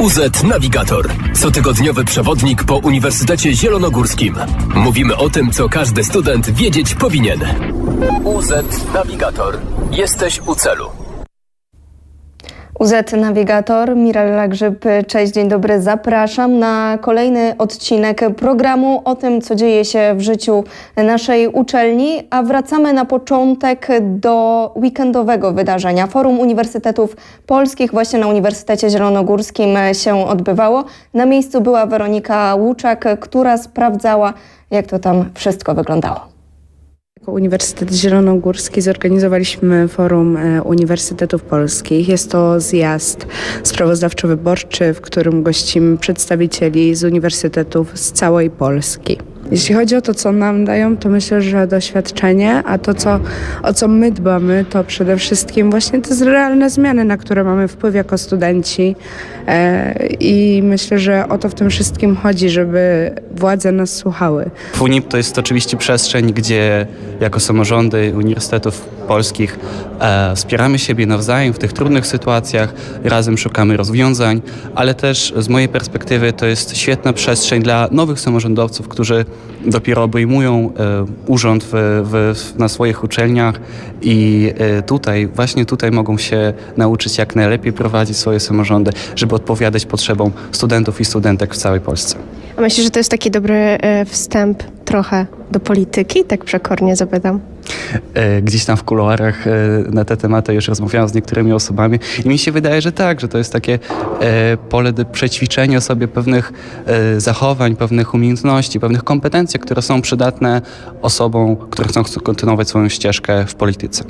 UZ Navigator. Cotygodniowy przewodnik po Uniwersytecie Zielonogórskim. Mówimy o tym, co każdy student wiedzieć powinien. UZ Navigator. Jesteś u celu. UZ Navigator, Mirella Grzyb, cześć, dzień dobry, zapraszam na kolejny odcinek programu o tym, co dzieje się w życiu naszej uczelni, a wracamy na początek do weekendowego wydarzenia. Forum Uniwersytetów Polskich właśnie na Uniwersytecie Zielonogórskim się odbywało. Na miejscu była Weronika Łuczak, która sprawdzała, jak to tam wszystko wyglądało. Jako Uniwersytet Zielonogórski zorganizowaliśmy Forum e, Uniwersytetów Polskich. Jest to zjazd sprawozdawczo-wyborczy, w którym gościmy przedstawicieli z uniwersytetów z całej Polski. Jeśli chodzi o to, co nam dają, to myślę, że doświadczenie, a to, co, o co my dbamy, to przede wszystkim właśnie te realne zmiany, na które mamy wpływ jako studenci. E, I myślę, że o to w tym wszystkim chodzi, żeby władze nas słuchały. FUNIP to jest oczywiście przestrzeń, gdzie jako samorządy uniwersytetów polskich e, wspieramy siebie nawzajem w tych trudnych sytuacjach, razem szukamy rozwiązań, ale też z mojej perspektywy to jest świetna przestrzeń dla nowych samorządowców, którzy dopiero obejmują e, urząd w, w, na swoich uczelniach i e, tutaj, właśnie tutaj mogą się nauczyć jak najlepiej prowadzić swoje samorządy, żeby odpowiadać potrzebom studentów i studentek w całej Polsce. A myślisz, że to jest taki dobry e, wstęp trochę do polityki? Tak przekornie zapytam. E, Gdzieś tam w kuluarach e, na te tematy już rozmawiałem z niektórymi osobami i mi się wydaje, że tak, że to jest takie e, pole do przećwiczenia sobie pewnych zachowań, pewnych umiejętności, pewnych kompetencji, które są przydatne osobom, które chcą kontynuować swoją ścieżkę w polityce.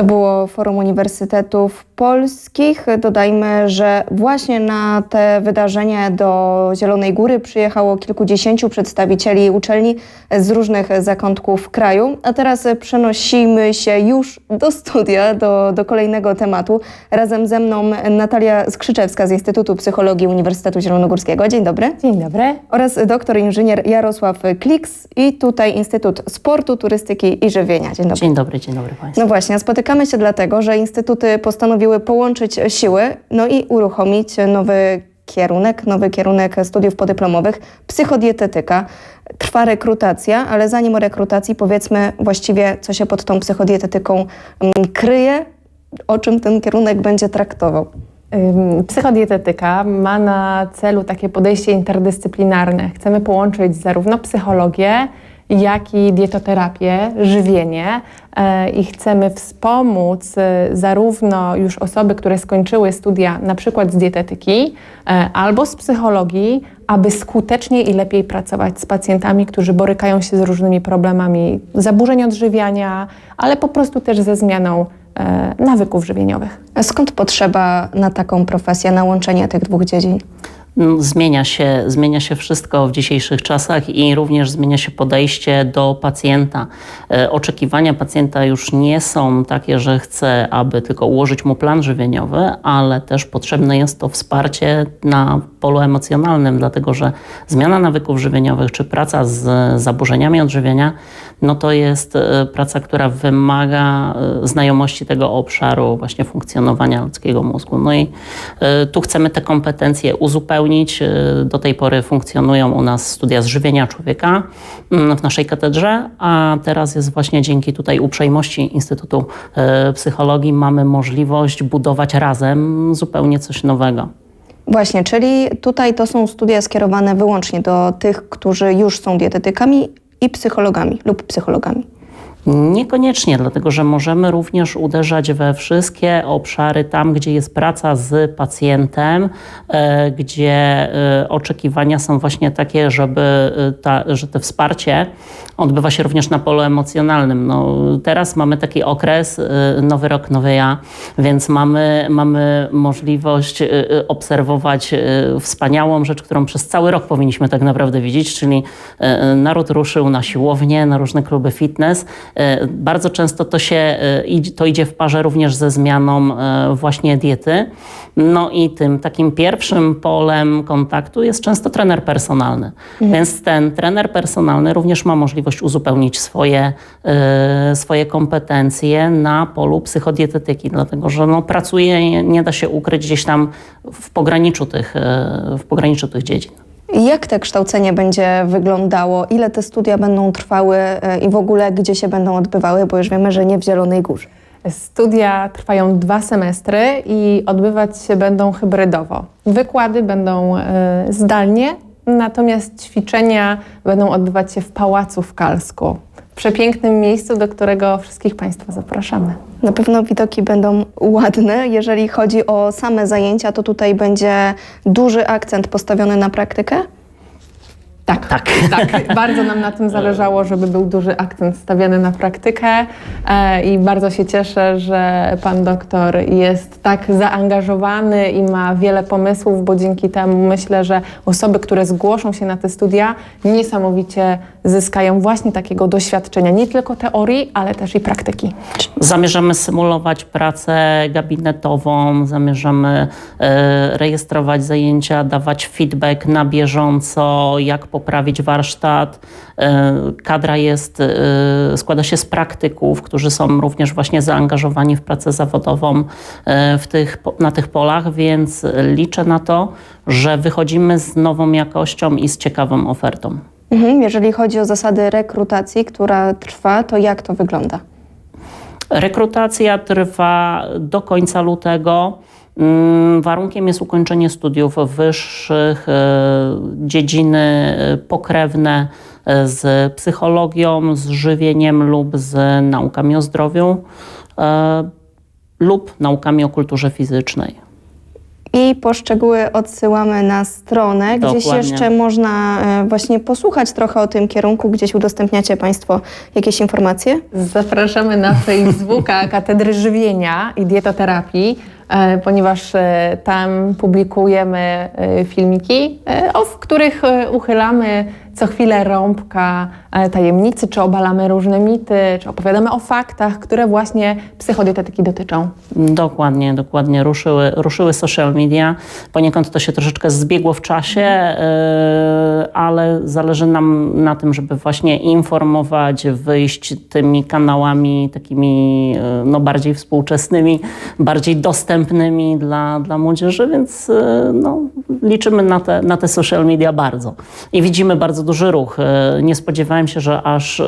To było Forum Uniwersytetów Polskich. Dodajmy, że właśnie na te wydarzenie do Zielonej Góry przyjechało kilkudziesięciu przedstawicieli uczelni z różnych zakątków kraju. A teraz przenosimy się już do studia, do, do kolejnego tematu. Razem ze mną Natalia Skrzyczewska z Instytutu Psychologii Uniwersytetu Zielonogórskiego. Dzień dobry. Dzień dobry. Oraz doktor inżynier Jarosław Kliks i tutaj Instytut Sportu, Turystyki i Żywienia. Dzień dobry. Dzień dobry, dzień dobry Państwu. No właśnie, spotykamy się dlatego, że instytuty postanowiły połączyć siły, no i uruchomić nowy kierunek, nowy kierunek studiów podyplomowych, psychodietetyka. Trwa rekrutacja, ale zanim o rekrutacji powiedzmy właściwie, co się pod tą psychodietetyką mm, kryje, o czym ten kierunek będzie traktował. Psychodietetyka ma na celu takie podejście interdyscyplinarne. Chcemy połączyć zarówno psychologię, jak i dietoterapię, żywienie e, i chcemy wspomóc e, zarówno już osoby, które skończyły studia na przykład z dietetyki e, albo z psychologii, aby skutecznie i lepiej pracować z pacjentami, którzy borykają się z różnymi problemami zaburzeń odżywiania, ale po prostu też ze zmianą nawyków żywieniowych. A skąd potrzeba na taką profesję, na łączenie tych dwóch dziedzin? Zmienia się, zmienia się wszystko w dzisiejszych czasach i również zmienia się podejście do pacjenta. E, Oczekiwania pacjenta już nie są takie, że chce, aby tylko ułożyć mu plan żywieniowy, ale też potrzebne jest to wsparcie na polu emocjonalnym, dlatego że zmiana nawyków żywieniowych czy praca z zaburzeniami odżywienia, no to jest e, praca, która wymaga e, znajomości tego obszaru właśnie funkcjonowania ludzkiego mózgu. No i tu chcemy te kompetencje uzupełnić. E, Do tej pory funkcjonują u nas studia z żywienia człowieka mm, w naszej katedrze, a teraz jest właśnie dzięki tutaj uprzejmości Instytutu e, Psychologii mamy możliwość budować razem zupełnie coś nowego. Właśnie, czyli tutaj to są studia skierowane wyłącznie do tych, którzy już są dietetykami i psychologami lub psychologami. Niekoniecznie, dlatego że możemy również uderzać we wszystkie obszary tam, gdzie jest praca z pacjentem, e, gdzie e, oczekiwania są właśnie takie, żeby e, ta, że to wsparcie odbywa się również na polu emocjonalnym. No, teraz mamy taki okres, nowy rok, nowy ja, więc mamy, mamy możliwość obserwować wspaniałą rzecz, którą przez cały rok powinniśmy tak naprawdę widzieć, czyli naród ruszył na siłownię, na różne kluby fitness Bardzo często to się e, to idzie w parze również ze zmianą e, właśnie diety. No i tym takim pierwszym polem kontaktu jest często trener personalny. Więc ten trener personalny również ma możliwość uzupełnić swoje, e, swoje kompetencje na polu psychodietetyki, dlatego że no, pracuje, nie- da się ukryć gdzieś tam w pograniczu tych, e, w pograniczu tych dziedzin. Jak te kształcenie będzie wyglądało? Ile te studia będą trwały e, i w ogóle gdzie się będą odbywały? Bo już wiemy, że nie w Zielonej Górze. Studia trwają dwa semestry i odbywać się będą hybrydowo. Wykłady będą e, zdalnie, natomiast ćwiczenia będą odbywać się w Pałacu w Kalsku. Przepięknym miejscu, do którego wszystkich Państwa zapraszamy. Na pewno widoki będą ładne. Jeżeli chodzi o same zajęcia, to tutaj będzie duży akcent postawiony na praktykę. Tak, tak. Bardzo nam na tym zależało, żeby był duży akcent stawiany na praktykę e, i bardzo się cieszę, że pan doktor jest tak zaangażowany i ma wiele pomysłów, bo dzięki temu myślę, że osoby, które zgłoszą się na te studia, niesamowicie zyskają właśnie takiego doświadczenia, nie tylko teorii, ale też i praktyki. Zamierzamy symulować pracę gabinetową, zamierzamy e, rejestrować zajęcia, dawać feedback na bieżąco, jak poprawić warsztat. E, kadra jest, e, składa się z praktyków, którzy są również właśnie zaangażowani w pracę zawodową e, w tych, na tych polach, więc liczę na to, że wychodzimy z nową jakością i z ciekawą ofertą. Mhm. Jeżeli chodzi o zasady rekrutacji, która trwa, to jak to wygląda? Rekrutacja trwa do końca lutego. Mm, Warunkiem jest ukończenie studiów wyższych, e, dziedziny e, pokrewne e, z psychologią, z żywieniem lub z naukami o zdrowiu lub naukami o kulturze fizycznej. I poszczegóły odsyłamy na stronę, gdzieś Dokładnie. jeszcze można właśnie posłuchać trochę o tym kierunku, gdzieś udostępniacie Państwo jakieś informacje. Zapraszamy na Facebooka Katedry Żywienia i Dietoterapii, ponieważ e, tam publikujemy e, filmiki, e, w których e, uchylamy co chwilę rąbka e, tajemnicy, czy obalamy różne mity, czy opowiadamy o faktach, które właśnie psychodietetyki dotyczą. Dokładnie, dokładnie. Ruszyły, ruszyły social media. Poniekąd to się troszeczkę zbiegło w czasie, ale zależy nam na tym, żeby właśnie informować, wyjść tymi kanałami takimi yy, no, bardziej współczesnymi, bardziej dostępnymi dla, dla młodzieży, więc yy, no, liczymy na te, na te social media bardzo. I widzimy bardzo duży ruch. Yy, Nie spodziewałem się, że aż,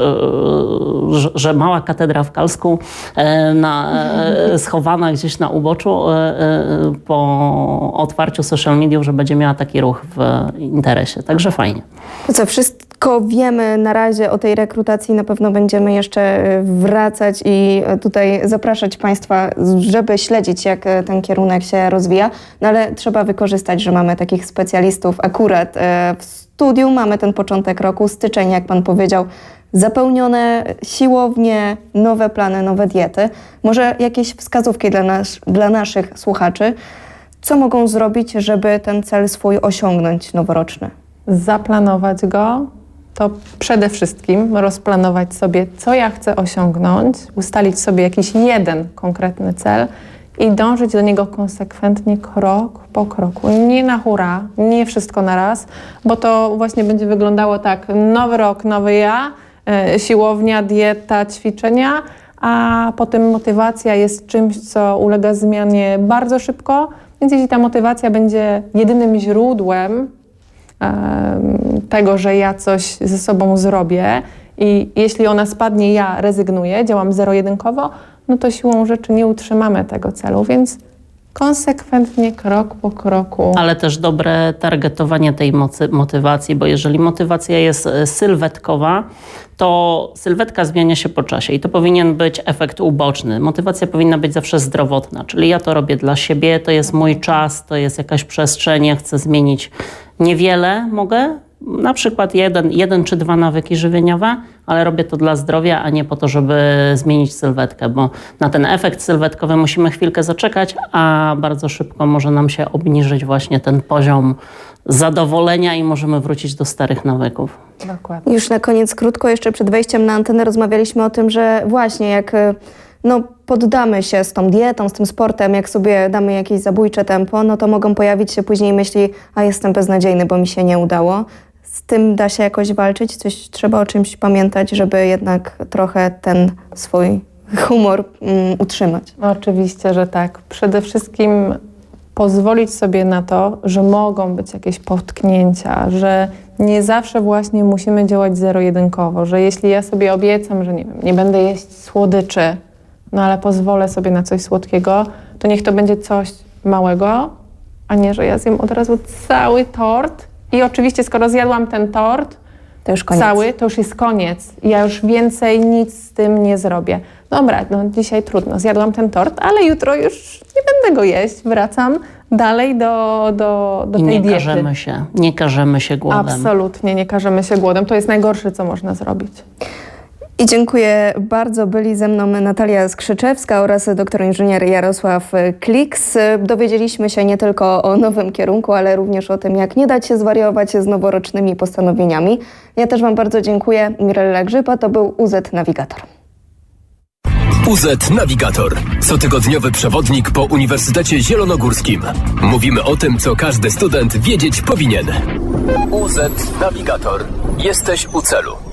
że, mała katedra w Kalsku e, na, e, schowana gdzieś na uboczu e, e, po otwarciu social mediów, że będzie miała taki ruch w interesie. Także fajnie. To co, wszystko wiemy na razie o tej rekrutacji. Na pewno będziemy jeszcze e, wracać i e, tutaj zapraszać Państwa, żeby śledzić, jak e, ten kierunek się rozwija. No ale trzeba wykorzystać, że mamy takich specjalistów akurat w studiu. Mamy ten początek roku, styczeń, jak Pan powiedział, zapełnione siłownie, nowe plany, nowe diety. Może jakieś wskazówki dla, nas, dla naszych słuchaczy, co mogą zrobić, żeby ten cel swój osiągnąć noworoczny? Zaplanować go, to przede wszystkim rozplanować sobie, co ja chcę osiągnąć, ustalić sobie jakiś jeden konkretny cel i dążyć do niego konsekwentnie, krok po kroku. Nie na hura, nie wszystko na raz, bo to właśnie będzie wyglądało tak: nowy rok, nowy ja, e, siłownia, dieta, ćwiczenia, a potem motywacja jest czymś, co ulega zmianie bardzo szybko. Więc jeśli ta motywacja będzie jedynym źródłem em, tego, że ja coś ze sobą zrobię i jeśli ona spadnie, ja rezygnuję, działam zero-jedynkowo, no to siłą rzeczy nie utrzymamy tego celu, więc konsekwentnie, krok po kroku. Ale też dobre targetowanie tej mocy, motywacji, bo jeżeli motywacja jest e, sylwetkowa, to sylwetka zmienia się po czasie i to powinien być efekt uboczny. Motywacja powinna być zawsze zdrowotna, czyli ja to robię dla siebie, to jest mój czas, to jest jakaś przestrzeń, ja chcę zmienić niewiele, mogę na przykład jeden, jeden czy dwa nawyki żywieniowe, ale robię to dla zdrowia, a nie po to, żeby zmienić sylwetkę, bo na ten efekt sylwetkowy musimy chwilkę zaczekać, a bardzo szybko może nam się obniżyć właśnie ten poziom zadowolenia i możemy wrócić do starych nawyków. Dokładnie. Już na koniec krótko, jeszcze przed wejściem na antenę rozmawialiśmy o tym, że właśnie jak y, no, poddamy się z tą dietą, z tym sportem, jak sobie damy jakieś zabójcze tempo, no to mogą pojawić się później myśli, a jestem beznadziejny, bo mi się nie udało. Z tym da się jakoś walczyć, coś trzeba o czymś pamiętać, żeby jednak trochę ten swój humor mm, utrzymać. No, Oczywiście, że tak. Przede wszystkim pozwolić sobie na to, że mogą być jakieś potknięcia, że nie zawsze właśnie musimy działać zero-jedynkowo, że jeśli ja sobie obiecam, że nie, wiem, nie będę jeść słodyczy, no ale pozwolę sobie na coś słodkiego, to niech to będzie coś małego, a nie, że ja zjem od razu cały tort. I oczywiście, skoro zjadłam ten tort, To już koniec. cały, to już jest koniec. Ja już więcej nic z tym nie zrobię. Dobra, no dzisiaj trudno, zjadłam ten tort, ale jutro już nie będę go jeść. Wracam dalej do, do, do I tej nie diety. karzemy się, nie karzemy się głodem. Absolutnie, nie karzemy się głodem. To jest najgorsze, co można zrobić. I dziękuję bardzo. Byli ze mną Natalia Skrzyczewska oraz doktor inżynier Jarosław Kliks. Dowiedzieliśmy się nie tylko o nowym kierunku, ale również o tym, jak nie dać się zwariować z noworocznymi postanowieniami. Ja też Wam bardzo dziękuję. Mirella Grzyba to był UZ Navigator. UZ Navigator. Cotygodniowy przewodnik po Uniwersytecie Zielonogórskim. Mówimy o tym, co każdy student wiedzieć powinien. UZ Navigator. Jesteś u celu.